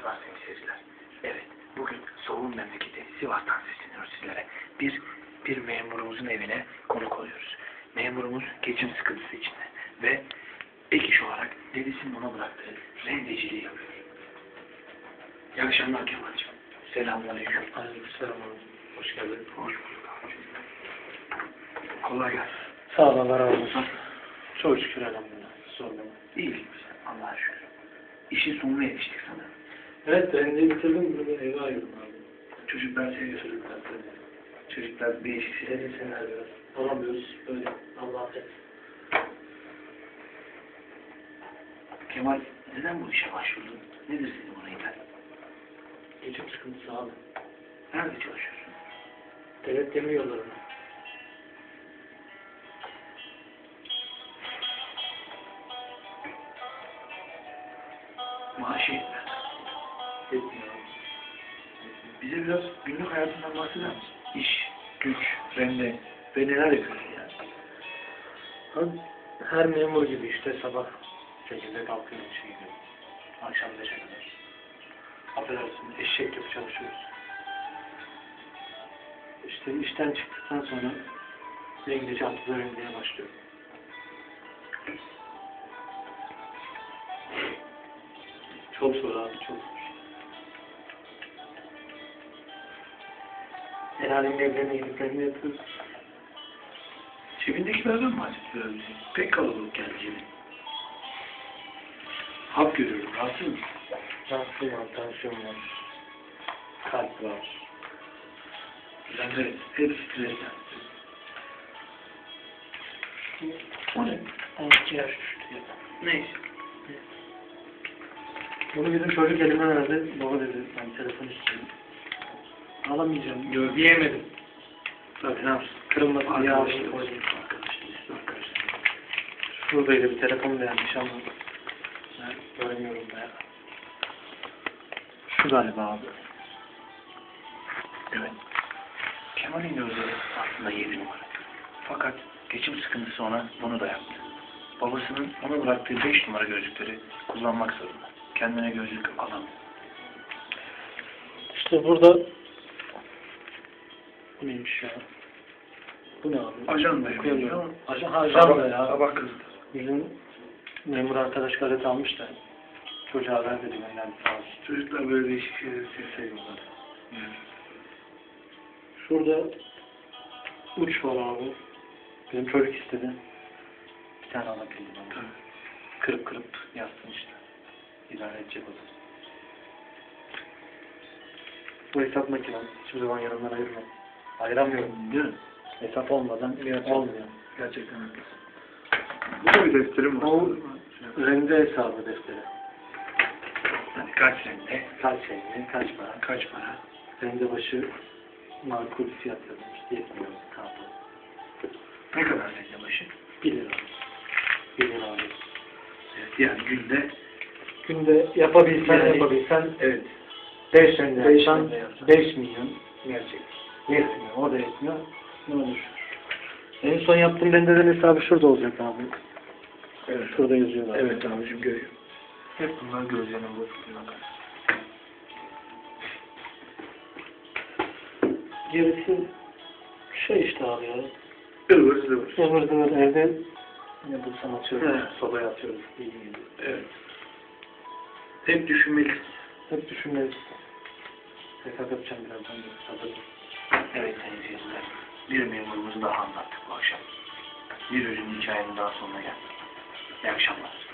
akşamlar sevgili seyirciler. Evet, bugün Soğuk'un memleketi Sivas'tan sesleniyoruz sizlere. Bir, bir memurumuzun evine konuk oluyoruz. Memurumuz geçim sıkıntısı içinde ve ek iş olarak dedesinin ona bıraktığı rendeciliği yapıyor. İyi akşamlar Kemal'cim. Selamünaleyküm. Aleykümselam. Hoş geldin. Hoş bulduk. Kolay gelsin. Sağ ol Allah razı olsun. Çok şükür elhamdülillah. Sorma. İyi? Allah'a şükür. İşin sonuna yetiştik sanırım. Evet ben de bitirdim. Bunu eve ayırdım abi. Çocuklar seviyor çocuklar tabii. Çocuklar değişik şeyler. Seni sever biraz. Alamıyoruz. Böyle Allah affet. Kemal neden bu işe başvurdun? Nedir senin buna iten? Geçim sıkıntısı abi. Nerede çalışıyorsun? Devlet demir yollarına. Maaşı yetmez. Bize biraz günlük hayatından bahseder misin? İş, güç, rende ve neler yapıyorsun yani? Her memur gibi işte sabah 8'de kalkıyorum işe gidiyorum. Akşam 5'e kadar. Affedersin eşek gibi çalışıyoruz. İşte işten çıktıktan sonra İngilizce atlı öğrenmeye başlıyorum. Çok zor abi çok zor. El alemin evlerine gidiplerini yapıyoruz. Cebindekilerden biraz bize. Pek kalabalık geldi cebin. Hap görüyorum. Rahatsız mısın? Tansiyon var, tansiyon var. Kalp var. Evet. Hep stresten. O ne? 12 yaş düştü ya. Neyse. Bunu bizim çocuk elime verdi. Baba dedi, ben telefon istiyorum. Alamayacağım. Yok, diyemedim. Tabii ne yapsın? Kırılmasın diye. Arkadaşlar. Şuradaydı bir telefon beğenmiş ama ben göremiyorum da. Şu galiba abi. Evet. Kemal'in gözleri aslında yedi numara. Fakat geçim sıkıntısı ona bunu da yaptı. Babasının ona bıraktığı beş numara gözlükleri kullanmak zorunda. Kendine gözlük alamıyor. İşte burada bu neymiş ya? Bu ne abi? Ajan da Okuyamıyorum. Ajan, ha, ajan da ya. Sabah kızdı. Bizim memur arkadaş gazete almış da çocuğa haber dedi gönderdi sağ olsun. Çocuklar böyle değişik şeyleri se- seviyorlar. Yani. Şurada uç var abi. Bizim çocuk istedi. Bir tane alabildim ama. Tabii. Kırıp kırıp yazsın işte. İdare edecek o da. Bu hesap makinem. Hiçbir zaman yanımdan ayırmam. Ayıramıyorum. Değil mi? Hesap olmadan Gerçekten. olmuyor. Gerçekten haklısın. Bu da bir defterim var. O rende hesabı defteri. Hani kaç sene, Kaç şey, kaç para. kaç para? Rende başı makul fiyat yazılmış. Yetmiyor. Kaldı. Ne kadar sene başı? 1 lira. 1 lira abi. Evet, yani günde Günde yapabilsen Yani- yapabilsen evet 5 rende Beş yapsan rende yapsan. 5 milyon gerçek. Yetmiyor. O da yetmiyor. Ne olur? En son yaptığım rendelerin hesabı şurada olacak abi. Evet. Şurada yazıyorlar. Evet abicim görüyorum. Hep bunlar gözlerine bakıyor. Gerisi şey işte abi ya. Ivır zıvır. Zıvır zıvır evde ne bulsam atıyorum. He. Sobaya atıyoruz. İyi gibi. Evet. Hep düşünmelisin. Hep düşünmeliyiz. Hesap yapacağım birazdan. da. Evet sayın seyirciler. Bir memurumuzu daha anlattık bu akşam. Bir ürün hikayenin daha sonuna geldik. İyi akşamlar.